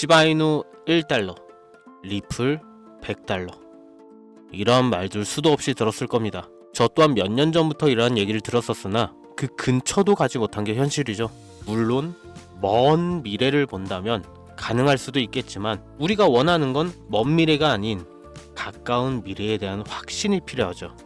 시바이누 1달러, 리플 100달러. 이런 말들 수도 없이 들었을 겁니다. 저 또한 몇 년 전부터 이러한 얘기를 들었었으나 그 근처도 가지 못한 게 현실이죠. 물론 먼 미래를 본다면 가능할 수도 있겠지만 우리가 원하는 건 먼 미래가 아닌 가까운 미래에 대한 확신이 필요하죠.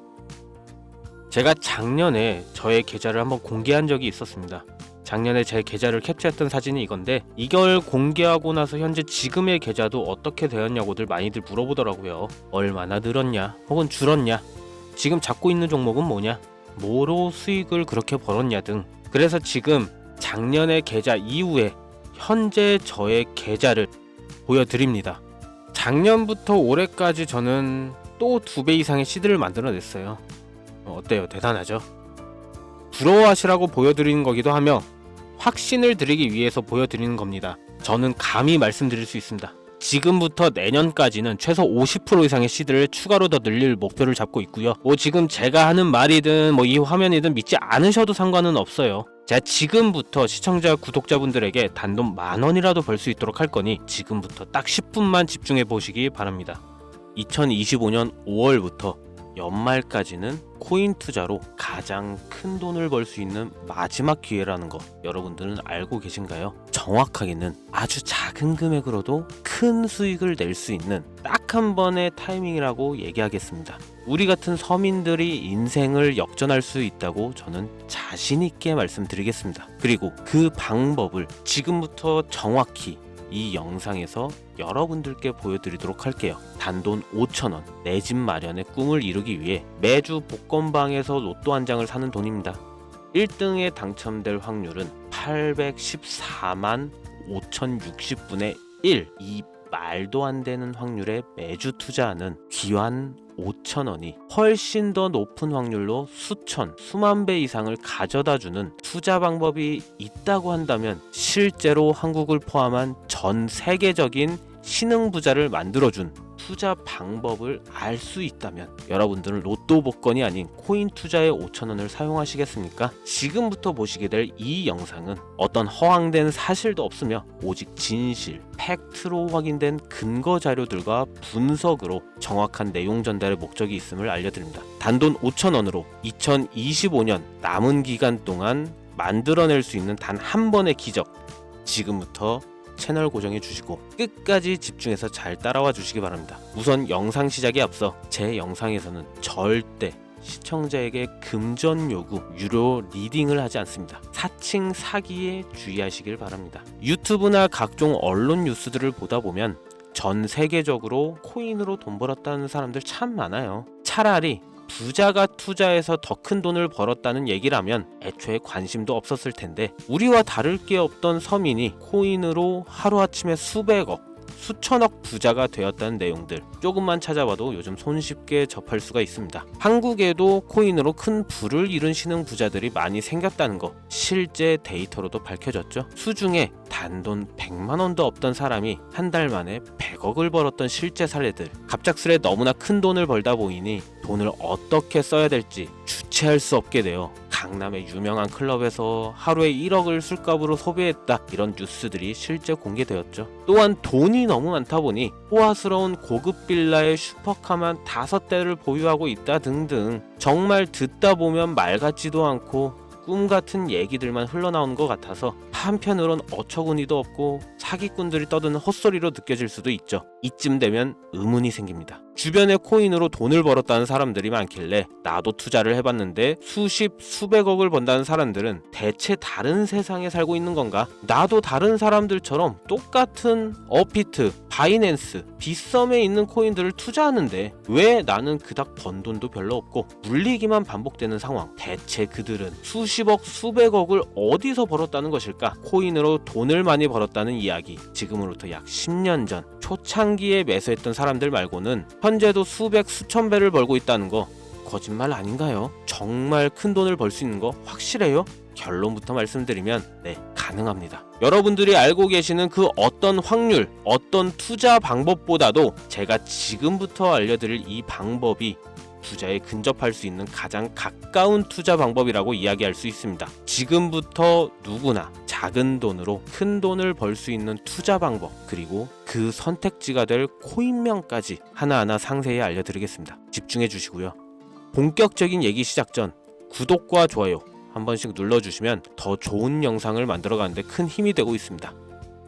제가 작년에 저의 계좌를 한번 공개한 적이 있었습니다. 작년에 제 계좌를 캡처했던 사진이 이건데 이걸 공개하고 나서 현재 지금의 계좌도 어떻게 되었냐고들 많이들 물어보더라고요. 얼마나 늘었냐 혹은 줄었냐 지금 잡고 있는 종목은 뭐냐 뭐로 수익을 그렇게 벌었냐 등 그래서 지금 작년의 계좌 이후에 현재 저의 계좌를 보여드립니다. 작년부터 올해까지 저는 또 두 배 이상의 시드를 만들어냈어요. 어, 어때요? 대단하죠? 부러워하시라고 보여드리는 거기도 하며 확신을 드리기 위해서 보여드리는 겁니다. 저는 감히 말씀드릴 수 있습니다. 지금부터 내년까지는 최소 50% 이상의 시드를 추가로 더 늘릴 목표를 잡고 있고요. 뭐 지금 제가 하는 말이든 뭐 이 화면이든 믿지 않으셔도 상관은 없어요. 제가 지금부터 시청자 구독자분들에게 단돈 만 원이라도 벌 수 있도록 할 거니 지금부터 딱 10분만 집중해 보시기 바랍니다. 2025년 5월부터 연말까지는 코인 투자로 가장 큰 돈을 벌 수 있는 마지막 기회라는 거 여러분들은 알고 계신가요? 정확하게는 아주 작은 금액으로도 큰 수익을 낼 수 있는 딱 한 번의 타이밍이라고 얘기하겠습니다. 우리 같은 서민들이 인생을 역전할 수 있다고 저는 자신 있게 말씀드리겠습니다. 그리고 그 방법을 지금부터 정확히 이 영상에서 여러분들께 보여드리도록 할게요. 단돈 5천원, 내 집 마련의 꿈을 이루기 위해 매주 복권방에서 로또 한 장을 사는 돈입니다. 1등에 당첨될 확률은 814만 5060분의 1. 이 말도 안 되는 확률에 매주 투자하는 귀한 5천원이 훨씬 더 높은 확률로 수천, 수만 배 이상을 가져다 주는 투자 방법이 있다고 한다면 실제로 한국을 포함한 전 세계적인 신흥 부자를 만들어준 투자 방법을 알 수 있다면 여러분들은 로또 복권이 아닌 코인 투자에 5천원을 사용하시겠습니까? 지금부터 보시게 될 이 영상은 어떤 허황된 사실도 없으며 오직 진실, 팩트로 확인된 근거 자료들과 분석으로 정확한 내용 전달의 목적이 있음을 알려드립니다. 단돈 5천원으로 2025년 남은 기간 동안 만들어낼 수 있는 단 한 번의 기적 지금부터 채널 고정해 주시고 끝까지 집중해서 잘 따라와 주시기 바랍니다. 우선 영상 시작에 앞서 제 영상에서는 절대 시청자에게 금전 요구, 유료 리딩을 하지 않습니다. 사칭 사기에 주의하시길 바랍니다. 유튜브나 각종 언론 뉴스들을 보다 보면 전 세계적으로 코인으로 돈 벌었다는 사람들 참 많아요. 차라리 부자가 투자해서 더 큰 돈을 벌었다는 얘기라면 애초에 관심도 없었을 텐데 우리와 다를 게 없던 서민이 코인으로 하루아침에 수백억 수천억 부자가 되었다는 내용들 조금만 찾아봐도 요즘 손쉽게 접할 수가 있습니다. 한국에도 코인으로 큰 부를 이룬 신흥 부자들이 많이 생겼다는 거 실제 데이터로도 밝혀졌죠. 수중에 단돈 100만 원도 없던 사람이 한 달 만에 100억을 벌었던 실제 사례들 갑작스레 너무나 큰 돈을 벌다 보이니 돈을 어떻게 써야 될지 주체할 수 없게 되어 강남의 유명한 클럽에서 하루에 1억을 술값으로 소비했다 이런 뉴스들이 실제 공개되었죠. 또한 돈이 너무 많다 보니 호화스러운 고급 빌라의 슈퍼카만 다섯 대를 보유하고 있다 등등 정말 듣다 보면 말 같지도 않고 꿈 같은 얘기들만 흘러나오는 것 같아서 한편으론 어처구니도 없고 사기꾼들이 떠드는 헛소리로 느껴질 수도 있죠. 이쯤 되면 의문이 생깁니다. 주변에 코인으로 돈을 벌었다는 사람들이 많길래 나도 투자를 해봤는데 수십 수백억을 번다는 사람들은 대체 다른 세상에 살고 있는 건가? 나도 다른 사람들처럼 똑같은 어피트, 바이낸스, 빗썸에 있는 코인들을 투자하는데 왜 나는 그닥 번 돈도 별로 없고 물리기만 반복되는 상황? 대체 그들은 수십억, 수백억을 어디서 벌었다는 것일까? 코인으로 돈을 많이 벌었다는 이야기. 지금으로부터 약 10년 전 초창기에 매수했던 사람들 말고는 현재도 수백 수천 배를 벌고 있다는 거 거짓말 아닌가요? 정말 큰 돈을 벌 수 있는 거 확실해요? 결론부터 말씀드리면 네 가능합니다. 여러분들이 알고 계시는 그 어떤 확률, 어떤 투자 방법보다도 제가 지금부터 알려드릴 이 방법이 투자에 근접할 수 있는 가장 가까운 투자 방법이라고 이야기할 수 있습니다. 지금부터 누구나 작은 돈으로 큰 돈을 벌 수 있는 투자 방법 그리고 그 선택지가 될 코인명까지 하나하나 상세히 알려드리겠습니다. 집중해 주시고요. 본격적인 얘기 시작 전 구독과 좋아요 한 번씩 눌러주시면 더 좋은 영상을 만들어가는데 큰 힘이 되고 있습니다.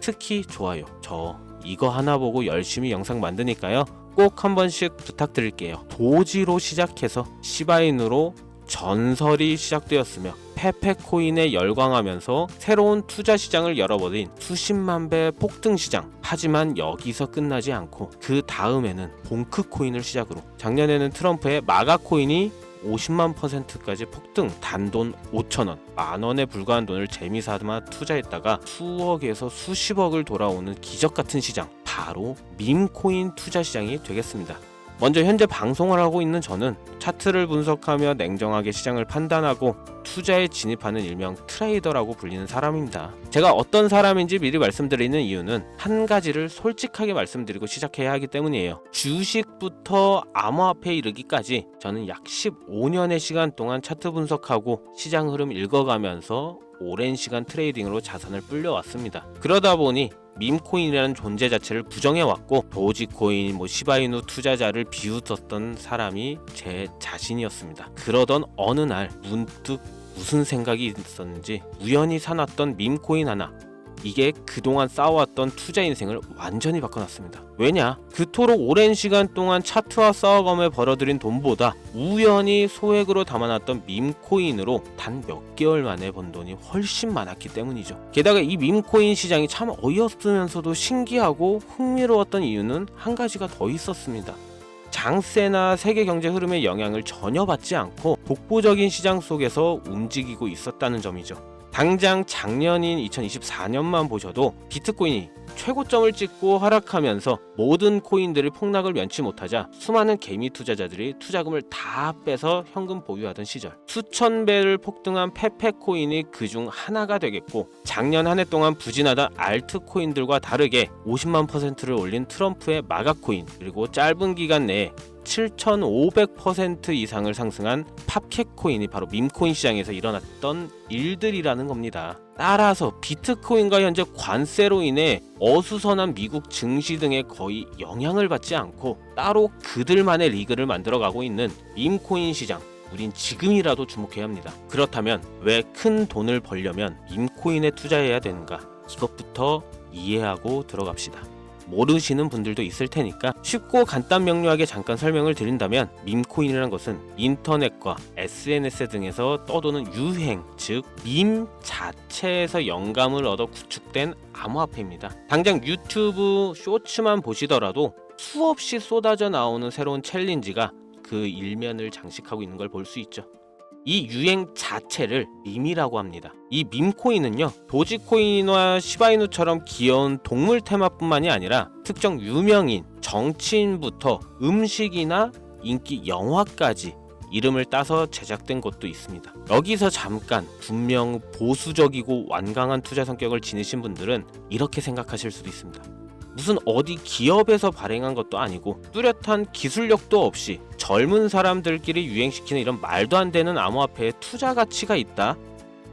특히 좋아요. 저 이거 하나 보고 열심히 영상 만드니까요. 꼭 한 번씩 부탁드릴게요. 도지로 시작해서 시바인으로 전설이 시작되었으며 페페코인에 열광하면서 새로운 투자 시장을 열어버린 수십만 배 폭등 시장. 하지만 여기서 끝나지 않고 그 다음에는 봉크 코인을 시작으로 작년에는 트럼프의 마가 코인이 50만 퍼센트까지 폭등 단돈 5천 원, 만 원에 불과한 돈을 재미삼아 투자했다가 수억에서 수십억을 돌아오는 기적 같은 시장 바로 밈코인 투자 시장이 되겠습니다. 먼저 현재 방송을 하고 있는 저는 차트를 분석하며 냉정하게 시장을 판단하고 투자에 진입하는 일명 트레이더라고 불리는 사람입니다. 제가 어떤 사람인지 미리 말씀드리는 이유는 한 가지를 솔직하게 말씀드리고 시작해야 하기 때문이에요. 주식부터 암호화폐에 이르기까지 저는 약 15년의 시간 동안 차트 분석하고 시장 흐름 읽어가면서 오랜 시간 트레이딩으로 자산을 불려왔습니다. 그러다 보니 밈코인이라는 존재 자체를 부정해왔고 도지코인, 뭐 시바이누 투자자를 비웃었던 사람이 제 자신이었습니다. 그러던 어느 날 문득 무슨 생각이 있었는지 우연히 사놨던 밈코인 하나 이게 그동안 쌓아왔던 투자 인생을 완전히 바꿔놨습니다. 왜냐? 그토록 오랜 시간 동안 차트와 싸워가며 벌어들인 돈보다 우연히 소액으로 담아놨던 밈코인으로 단 몇 개월 만에 번 돈이 훨씬 많았기 때문이죠. 게다가 이 밈코인 시장이 참 어이없으면서도 신기하고 흥미로웠던 이유는 한 가지가 더 있었습니다. 장세나 세계 경제 흐름의 영향을 전혀 받지 않고 독보적인 시장 속에서 움직이고 있었다는 점이죠. 당장 작년인 2024년만 보셔도 비트코인이 최고점을 찍고 하락하면서 모든 코인들이 폭락을 면치 못하자 수많은 개미 투자자들이 투자금을 다 빼서 현금 보유하던 시절. 수천 배를 폭등한 페페코인이 그중 하나가 되겠고 작년 한 해 동안 부진하던 알트코인들과 다르게 50만 퍼센트를 올린 트럼프의 마가코인 그리고 짧은 기간 내에 7,500% 이상을 상승한 팝캣코인이 바로 밈코인 시장에서 일어났던 일들이라는 겁니다. 따라서 비트코인과 현재 관세로 인해 어수선한 미국 증시 등에 거의 영향을 받지 않고 따로 그들만의 리그를 만들어가고 있는 밈코인 시장. 우린 지금이라도 주목해야 합니다. 그렇다면 왜 큰 돈을 벌려면 밈코인에 투자해야 되는가? 이것부터 이해하고 들어갑시다. 모르시는 분들도 있을 테니까 쉽고 간단 명료하게 잠깐 설명을 드린다면 밈코인이라는 것은 인터넷과 SNS 등에서 떠도는 유행, 즉 밈 자체에서 영감을 얻어 구축된 암호화폐입니다. 당장 유튜브 쇼츠만 보시더라도 수없이 쏟아져 나오는 새로운 챌린지가 그 일면을 장식하고 있는 걸 볼 수 있죠. 이 유행 자체를 밈이라고 합니다. 이 밈코인은요, 도지코인과 시바이누처럼 귀여운 동물 테마뿐만이 아니라 특정 유명인, 정치인부터 음식이나 인기 영화까지 이름을 따서 제작된 것도 있습니다. 여기서 잠깐 분명 보수적이고 완강한 투자 성격을 지니신 분들은 이렇게 생각하실 수도 있습니다. 무슨 어디 기업에서 발행한 것도 아니고 뚜렷한 기술력도 없이 젊은 사람들끼리 유행시키는 이런 말도 안 되는 암호화폐에 투자 가치가 있다.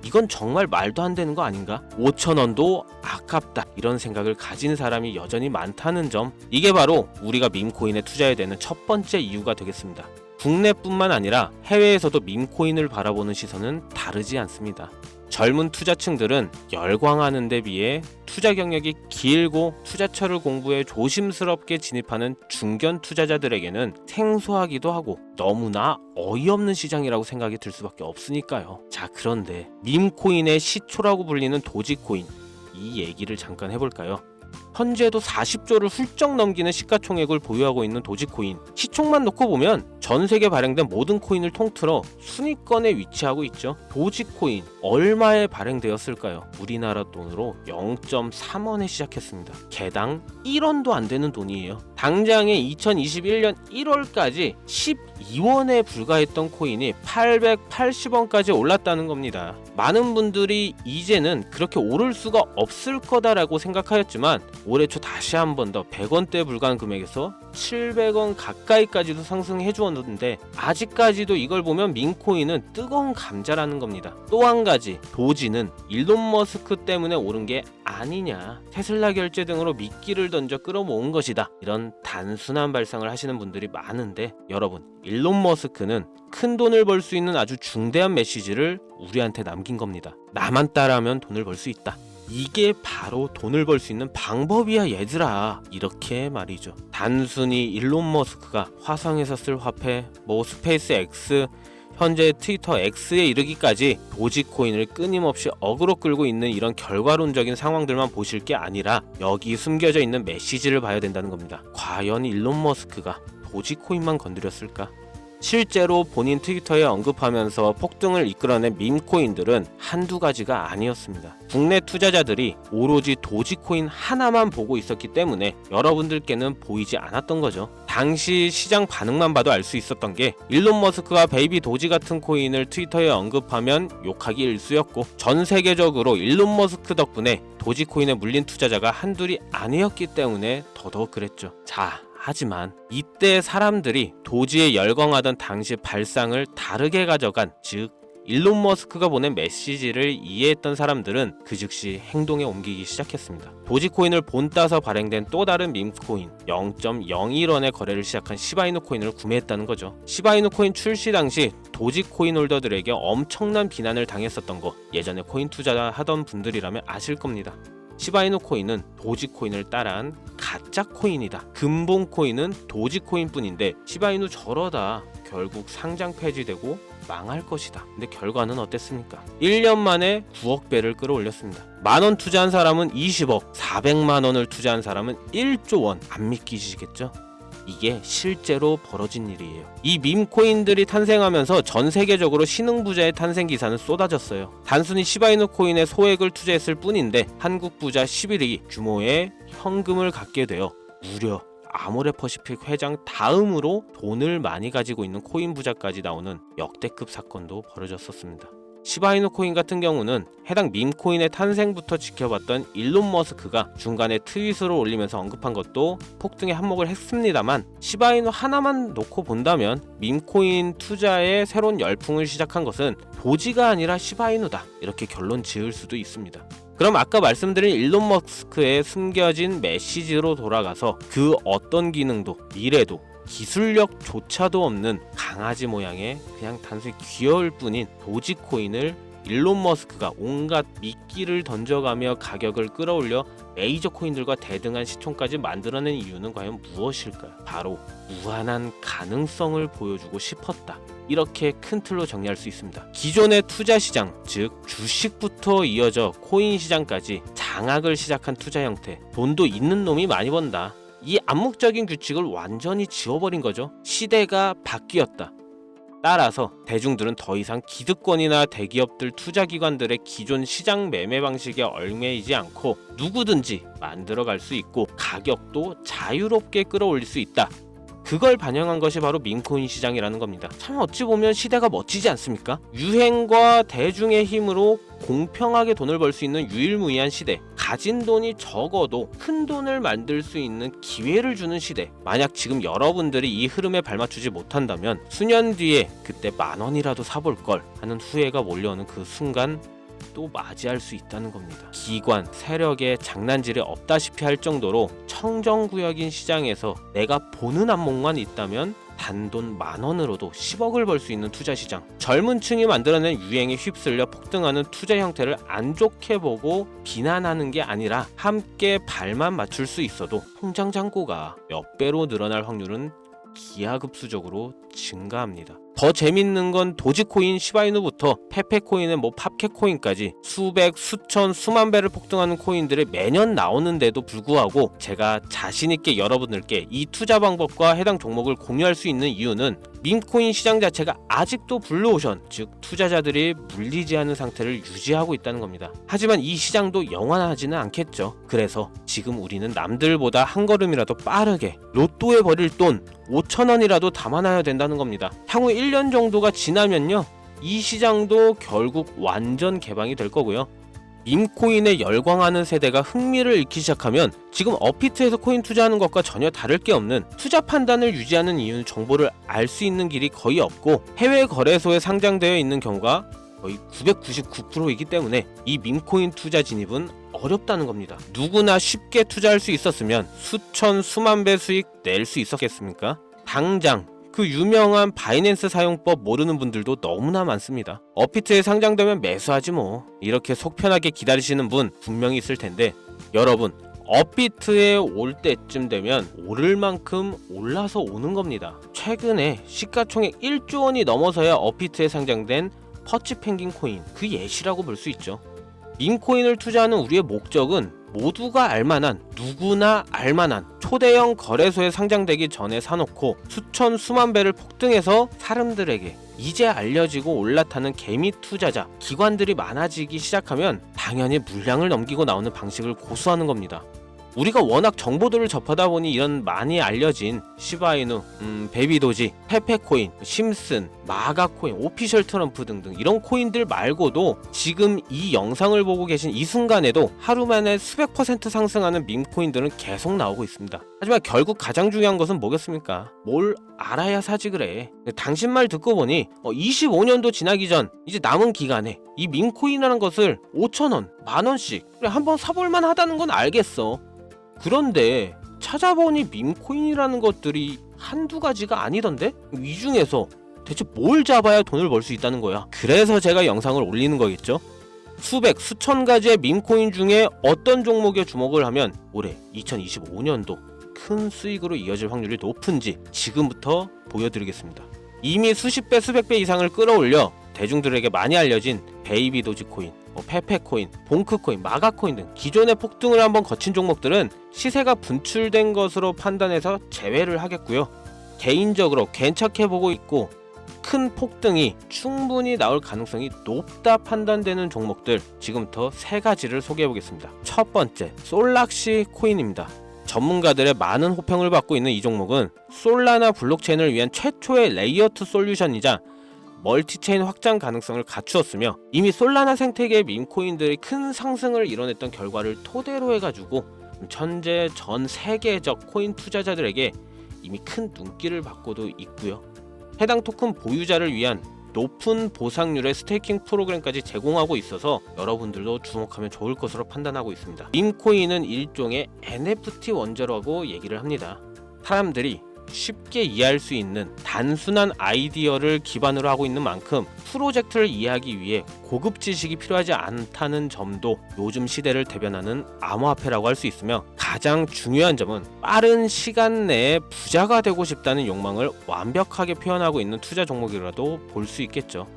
이건 정말 말도 안 되는 거 아닌가? 5천 원도 아깝다. 이런 생각을 가진 사람이 여전히 많다는 점. 이게 바로 우리가 밈코인에 투자해야 되는 첫 번째 이유가 되겠습니다. 국내뿐만 아니라 해외에서도 밈코인을 바라보는 시선은 다르지 않습니다. 젊은 투자층들은 열광하는 데 비해 투자 경력이 길고 투자처를 공부해 조심스럽게 진입하는 중견 투자자들에게는 생소하기도 하고 너무나 어이없는 시장이라고 생각이 들 수밖에 없으니까요. 자, 그런데 밈코인의 시초라고 불리는 도지코인 이 얘기를 잠깐 해볼까요? 현재도 40조를 훌쩍 넘기는 시가총액을 보유하고 있는 도지코인 시총만 놓고 보면 전 세계 발행된 모든 코인을 통틀어 순위권에 위치하고 있죠 도지코인 얼마에 발행되었을까요? 우리나라 돈으로 0.3원에 시작했습니다 개당 1원도 안 되는 돈이에요 당장에 2021년 1월까지 12원에 불과했던 코인이 880원까지 올랐다는 겁니다. 많은 분들이 이제는 그렇게 오를 수가 없을 거다라고 생각하였지만 올해 초 다시 한 번 더 100원대에 불과한 금액에서 700원 가까이까지도 상승해 주었는데 아직까지도 이걸 보면 민코인은 뜨거운 감자라는 겁니다. 또 한 가지 도지는 일론 머스크 때문에 오른 게 아니냐 테슬라 결제 등으로 미끼를 던져 끌어모은 것이다 이런 단순한 발상을 하시는 분들이 많은데 여러분 일론 머스크는 큰 돈을 벌 수 있는 아주 중대한 메시지를 우리한테 남긴 겁니다. 나만 따라하면 돈을 벌 수 있다. 이게 바로 돈을 벌 수 있는 방법이야 얘들아. 이렇게 말이죠. 단순히 일론 머스크가 화성에서 쓸 화폐 뭐 스페이스 X 현재 트위터 X에 이르기까지 도지코인을 끊임없이 어그로 끌고 있는 이런 결과론적인 상황들만 보실 게 아니라 여기 숨겨져 있는 메시지를 봐야 된다는 겁니다. 과연 일론 머스크가 도지코인만 건드렸을까? 실제로 본인 트위터에 언급하면서 폭등을 이끌어낸 밈코인들은 한두 가지가 아니었습니다. 국내 투자자들이 오로지 도지코인 하나만 보고 있었기 때문에 여러분들께는 보이지 않았던 거죠. 당시 시장 반응만 봐도 알 수 있었던 게 일론 머스크가 베이비 도지 같은 코인을 트위터에 언급하면 욕하기 일쑤였고 전 세계적으로 일론 머스크 덕분에 도지코인에 물린 투자자가 한둘이 아니었기 때문에 더더욱 그랬죠. 자, 하지만 이때 사람들이 도지에 열광하던 당시 발상을 다르게 가져간 즉 일론 머스크가 보낸 메시지를 이해했던 사람들은 그 즉시 행동에 옮기기 시작했습니다. 도지코인을 본 따서 발행된 또 다른 밈코인 0.01원의 거래를 시작한 시바이누 코인을 구매했다는 거죠. 시바이누 코인 출시 당시 도지코인 홀더들에게 엄청난 비난을 당했었던 거 예전에 코인 투자하던 분들이라면 아실 겁니다. 시바이누 코인은 도지코인을 따라한 가짜 코인이다. 근본 코인은 도지코인 뿐인데 시바이누 저러다 결국 상장 폐지되고 망할 것이다. 근데 결과는 어땠습니까? 1년 만에 9억 배를 끌어올렸습니다. 만원 투자한 사람은 20억, 400만 원을 투자한 사람은 1조 원. 안 믿기시겠죠? 이게 실제로 벌어진 일이에요. 이 밈코인들이 탄생하면서 전 세계적으로 신흥부자의 탄생 기사는 쏟아졌어요. 단순히 시바이누 코인에 소액을 투자했을 뿐인데 한국 부자 11위 규모의 현금을 갖게 되어 무려 아모레퍼시픽 회장 다음으로 돈을 많이 가지고 있는 코인 부자까지 나오는 역대급 사건도 벌어졌었습니다. 시바이누 코인 같은 경우는 해당 밈코인의 탄생부터 지켜봤던 일론 머스크가 중간에 트윗으로 올리면서 언급한 것도 폭등에 한몫을 했습니다만 시바이누 하나만 놓고 본다면 밈코인 투자에 새로운 열풍을 시작한 것은 도지가 아니라 시바이누다 이렇게 결론 지을 수도 있습니다. 그럼 아까 말씀드린 일론 머스크의 숨겨진 메시지로 돌아가서 그 어떤 기능도 미래도 기술력조차도 없는 강아지 모양의 그냥 단순히 귀여울 뿐인 도지코인을 일론 머스크가 온갖 미끼를 던져가며 가격을 끌어올려 메이저 코인들과 대등한 시총까지 만들어낸 이유는 과연 무엇일까요? 바로 무한한 가능성을 보여주고 싶었다. 이렇게 큰 틀로 정리할 수 있습니다. 기존의 투자 시장, 즉 주식부터 이어져 코인 시장까지 장악을 시작한 투자 형태. 돈도 있는 놈이 많이 번다. 이 암묵적인 규칙을 완전히 지워버린 거죠. 시대가 바뀌었다. 따라서 대중들은 더 이상 기득권이나 대기업들 투자기관들의 기존 시장 매매 방식에 얽매이지 않고 누구든지 만들어갈 수 있고 가격도 자유롭게 끌어올릴 수 있다. 그걸 반영한 것이 바로 민코인 시장이라는 겁니다. 참 어찌 보면 시대가 멋지지 않습니까? 유행과 대중의 힘으로 공평하게 돈을 벌 수 있는 유일무이한 시대. 가진 돈이 적어도 큰 돈을 만들 수 있는 기회를 주는 시대. 만약 지금 여러분들이 이 흐름에 발맞추지 못한다면 수년 뒤에 그때 만 원이라도 사볼 걸 하는 후회가 몰려오는 그 순간 또 맞이할 수 있다는 겁니다. 기관, 세력의 장난질이 없다시피 할 정도로 청정구역인 시장에서 내가 보는 안목만 있다면 단돈 만 원으로도 10억을 벌 수 있는 투자 시장. 젊은 층이 만들어낸 유행에 휩쓸려 폭등하는 투자 형태를 안 좋게 보고 비난하는 게 아니라 함께 발만 맞출 수 있어도 통장 잔고가 몇 배로 늘어날 확률은 기하급수적으로 증가합니다. 더 재밌는 건 도지코인 시바이누부터 페페코인의 뭐 팝캣코인까지 수백, 수천, 수만 배를 폭등하는 코인들이 매년 나오는데도 불구하고 제가 자신있게 여러분들께 이 투자 방법과 해당 종목을 공유할 수 있는 이유는 밈코인 시장 자체가 아직도 블루오션, 즉 투자자들이 물리지 않은 상태를 유지하고 있다는 겁니다. 하지만 이 시장도 영원하지는 않겠죠. 그래서 지금 우리는 남들보다 한 걸음이라도 빠르게 로또에 버릴 돈 5천 원이라도 담아놔야 된다는 겁니다. 향후 1년 정도가 지나면요. 이 시장도 결국 완전 개방이 될 거고요. 밈코인에 열광하는 세대가 흥미를 잃기 시작하면 지금 어피트에서 코인 투자하는 것과 전혀 다를 게 없는 투자 판단을 유지하는 이유는 정보를 알 수 있는 길이 거의 없고 해외 거래소에 상장되어 있는 경우가 거의 999%이기 때문에 이 밈코인 투자 진입은 어렵다는 겁니다. 누구나 쉽게 투자할 수 있었으면 수천 수만 배 수익 낼 수 있었겠습니까? 당장 그 유명한 바이낸스 사용법 모르는 분들도 너무나 많습니다. 어피트에 상장되면 매수하지 뭐. 이렇게 속 편하게 기다리시는 분 분명히 있을 텐데 여러분 어피트에 올 때쯤 되면 오를 만큼 올라서 오는 겁니다. 최근에 시가총액 1조 원이 넘어서야 어피트에 상장된 퍼치 펭귄 코인 그 예시라고 볼 수 있죠. 밈코인을 투자하는 우리의 목적은 모두가 알만한 누구나 알만한 초대형 거래소에 상장되기 전에 사놓고 수천 수만 배를 폭등해서 사람들에게 이제 알려지고 올라타는 개미 투자자 기관들이 많아지기 시작하면 당연히 물량을 넘기고 나오는 방식을 고수하는 겁니다. 우리가 워낙 정보들을 접하다 보니 이런 많이 알려진 시바이누, 음, 베비도지, 페페코인, 심슨, 마가코인, 오피셜 트럼프 등등 이런 코인들 말고도 지금 이 영상을 보고 계신 이 순간에도 하루 만에 수백 퍼센트 상승하는 밈코인들은 계속 나오고 있습니다. 하지만 결국 가장 중요한 것은 뭐겠습니까? 뭘 알아야 사지 그래. 당신 말 듣고 보니 25년도 지나기 전 이제 남은 기간에 이 밈코인이라는 것을 5천원, 만원씩 한번 사볼만 하다는 건 알겠어. 그런데 찾아보니 밈코인이라는 것들이 한두 가지가 아니던데? 이 중에서 대체 뭘 잡아야 돈을 벌 수 있다는 거야? 그래서 제가 영상을 올리는 거겠죠? 수백, 수천 가지의 밈코인 중에 어떤 종목에 주목을 하면 올해 2025년도 큰 수익으로 이어질 확률이 높은지 지금부터 보여드리겠습니다. 이미 수십 배, 수백 배 이상을 끌어올려 대중들에게 많이 알려진 베이비 도지코인, 뭐 페페코인, 봉크코인, 마가코인 등 기존의 폭등을 한번 거친 종목들은 시세가 분출된 것으로 판단해서 제외를 하겠고요. 개인적으로 괜찮게 보고 있고 큰 폭등이 충분히 나올 가능성이 높다 판단되는 종목들 지금부터 세 가지를 소개해 보겠습니다. 첫 번째, 솔락시 코인입니다. 전문가들의 많은 호평을 받고 있는 이 종목은 솔라나 블록체인을 위한 최초의 레이어2 솔루션이자 멀티체인 확장 가능성을 갖추었으며 이미 솔라나 생태계의 밈코인들이 큰 상승을 이뤄냈던 결과를 토대로 해가지고 현재 전 세계적 코인 투자자들에게 이미 큰 눈길을 받고도 있고요. 해당 토큰 보유자를 위한 높은 보상률의 스테이킹 프로그램까지 제공하고 있어서 여러분들도 주목하면 좋을 것으로 판단하고 있습니다. 밈코인은 일종의 NFT 원저라고 얘기를 합니다. 사람들이 쉽게 이해할 수 있는 단순한 아이디어를 기반으로 하고 있는 만큼 프로젝트를 이해하기 위해 고급 지식이 필요하지 않다는 점도 요즘 시대를 대변하는 암호화폐라고 할 수 있으며 가장 중요한 점은 빠른 시간 내에 부자가 되고 싶다는 욕망을 완벽하게 표현하고 있는 투자 종목이라도 볼 수 있겠죠.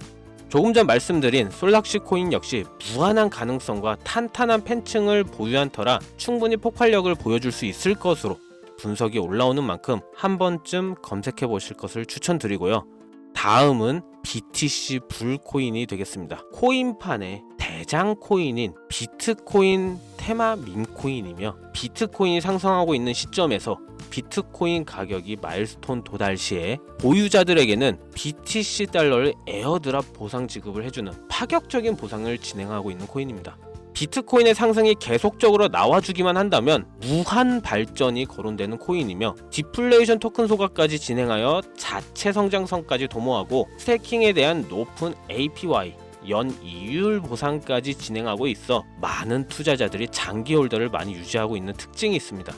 조금 전 말씀드린 솔락시 코인 역시 무한한 가능성과 탄탄한 팬층을 보유한 터라 충분히 폭발력을 보여줄 수 있을 것으로 분석이 올라오는 만큼 한 번쯤 검색해 보실 것을 추천드리고요. 다음은 BTC 불코인이 되겠습니다. 코인판의 대장 코인인 비트코인 테마 밈코인이며 비트코인이 상승하고 있는 시점에서 비트코인 가격이 마일스톤 도달 시에 보유자들에게는 BTC 달러를 에어드랍 보상 지급을 해주는 파격적인 보상을 진행하고 있는 코인입니다. 비트코인의 상승이 계속적으로 나와주기만 한다면 무한 발전이 거론되는 코인이며 디플레이션 토큰 소각까지 진행하여 자체 성장성까지 도모하고 스테이킹에 대한 높은 APY 연 이율 보상까지 진행하고 있어 많은 투자자들이 장기 홀더를 많이 유지하고 있는 특징이 있습니다.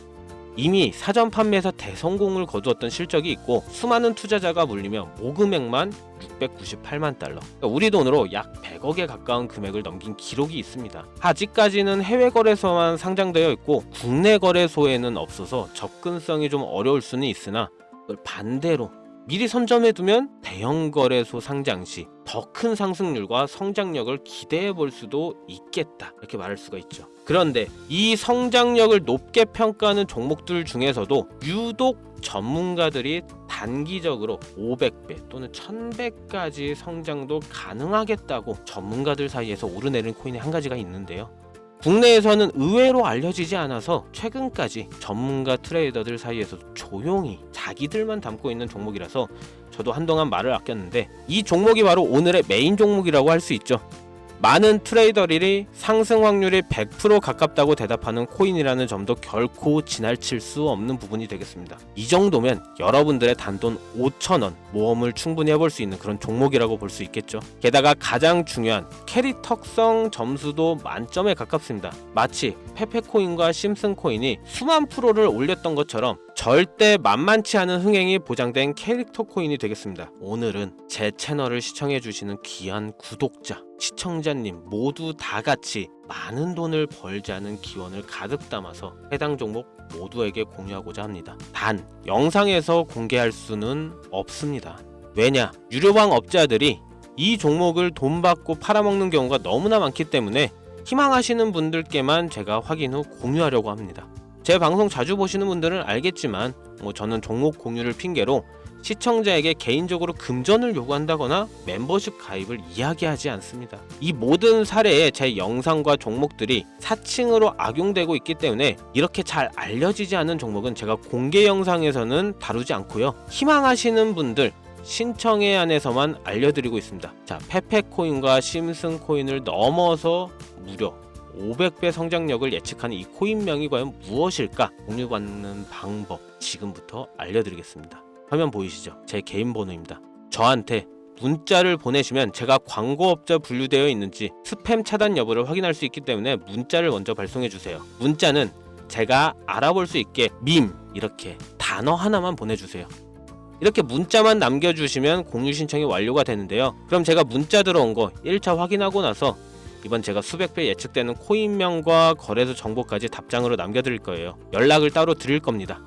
이미 사전 판매에서 대성공을 거두었던 실적이 있고 수많은 투자자가 물리며 모금액만 698만 달러. 그러니까 우리 돈으로 약 100억에 가까운 금액을 넘긴 기록이 있습니다. 아직까지는 해외 거래소만 상장되어 있고 국내 거래소에는 없어서 접근성이 좀 어려울 수는 있으나 반대로 미리 선점해두면 대형 거래소 상장 시 더 큰 상승률과 성장력을 기대해 볼 수도 있겠다 이렇게 말할 수가 있죠. 그런데 이 성장력을 높게 평가하는 종목들 중에서도 유독 전문가들이 단기적으로 500배 또는 1000배까지 성장도 가능하겠다고 전문가들 사이에서 오르내린 코인이 한 가지가 있는데요. 국내에서는 의외로 알려지지 않아서 최근까지 전문가 트레이더들 사이에서도 조용히 자기들만 담고 있는 종목이라서 저도 한동안 말을 아꼈는데 이 종목이 바로 오늘의 메인 종목이라고 할 수 있죠. 많은 트레이더들이 상승 확률이 100% 가깝다고 대답하는 코인이라는 점도 결코 지나칠 수 없는 부분이 되겠습니다. 이 정도면 여러분들의 단돈 5천원 모험을 충분히 해볼 수 있는 그런 종목이라고 볼 수 있겠죠. 게다가 가장 중요한 캐릭터성 점수도 만점에 가깝습니다. 마치 페페코인과 심슨코인이 수만 프로를 올렸던 것처럼 절대 만만치 않은 흥행이 보장된 캐릭터 코인이 되겠습니다. 오늘은 제 채널을 시청해주시는 귀한 구독자, 시청자님 모두 다 같이 많은 돈을 벌자는 기원을 가득 담아서 해당 종목 모두에게 공유하고자 합니다. 단, 영상에서 공개할 수는 없습니다. 왜냐? 유료방 업자들이 이 종목을 돈 받고 팔아먹는 경우가 너무나 많기 때문에 희망하시는 분들께만 제가 확인 후 공유하려고 합니다. 제 방송 자주 보시는 분들은 알겠지만 뭐 저는 종목 공유를 핑계로 시청자에게 개인적으로 금전을 요구한다거나 멤버십 가입을 이야기하지 않습니다. 이 모든 사례에 제 영상과 종목들이 사칭으로 악용되고 있기 때문에 이렇게 잘 알려지지 않은 종목은 제가 공개 영상에서는 다루지 않고요. 희망하시는 분들 신청에 한해서만 알려드리고 있습니다. 자, 페페코인과 심슨코인을 넘어서 무려 500배 성장력을 예측하는 이 코인명이 과연 무엇일까? 공유받는 방법 지금부터 알려드리겠습니다. 화면 보이시죠? 제 개인 번호입니다. 저한테 문자를 보내시면 제가 광고업자 분류되어 있는지 스팸 차단 여부를 확인할 수 있기 때문에 문자를 먼저 발송해 주세요. 문자는 제가 알아볼 수 있게 밈 이렇게 단어 하나만 보내주세요. 이렇게 문자만 남겨주시면 공유 신청이 완료가 되는데요. 그럼 제가 문자 들어온 거 1차 확인하고 나서 이번 제가 수백 배 예측되는 코인명과 거래소 정보까지 답장으로 남겨드릴 거예요. 연락을 따로 드릴 겁니다.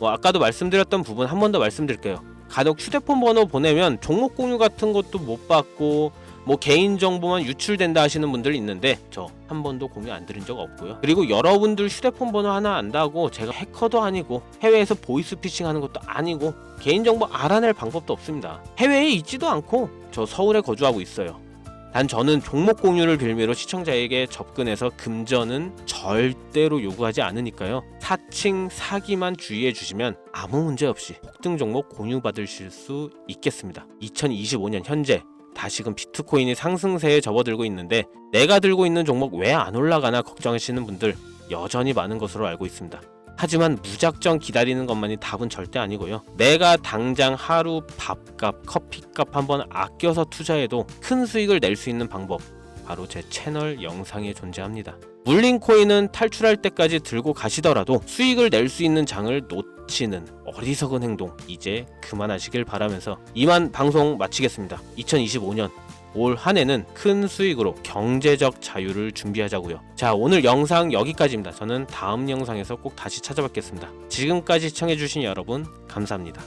뭐 아까도 말씀드렸던 부분 한 번 더 말씀드릴게요. 간혹 휴대폰 번호 보내면 종목 공유 같은 것도 못 받고 뭐 개인 정보만 유출된다 하시는 분들 있는데 저 한 번도 공유 안 드린 적 없고요. 그리고 여러분들 휴대폰 번호 하나 안다고 제가 해커도 아니고 해외에서 보이스 피싱 하는 것도 아니고 개인 정보 알아낼 방법도 없습니다. 해외에 있지도 않고 저 서울에 거주하고 있어요. 단 저는 종목 공유를 빌미로 시청자에게 접근해서 금전은 절대로 요구하지 않으니까요. 사칭 사기만 주의해 주시면 아무 문제 없이 폭등 종목 공유 받으실 수 있겠습니다. 2025년 현재 다시금 비트코인이 상승세에 접어들고 있는데 내가 들고 있는 종목 왜 안 올라가나 걱정하시는 분들 여전히 많은 것으로 알고 있습니다. 하지만 무작정 기다리는 것만이 답은 절대 아니고요. 내가 당장 하루 밥값, 커피값 한번 아껴서 투자해도 큰 수익을 낼 수 있는 방법 바로 제 채널 영상에 존재합니다. 물린 코인은 탈출할 때까지 들고 가시더라도 수익을 낼 수 있는 장을 놓치는 어리석은 행동 이제 그만하시길 바라면서 이만 방송 마치겠습니다. 2025년 올 한 해는 큰 수익으로 경제적 자유를 준비하자고요. 자, 오늘 영상 여기까지입니다. 저는 다음 영상에서 꼭 다시 찾아뵙겠습니다. 지금까지 시청해주신 여러분, 감사합니다.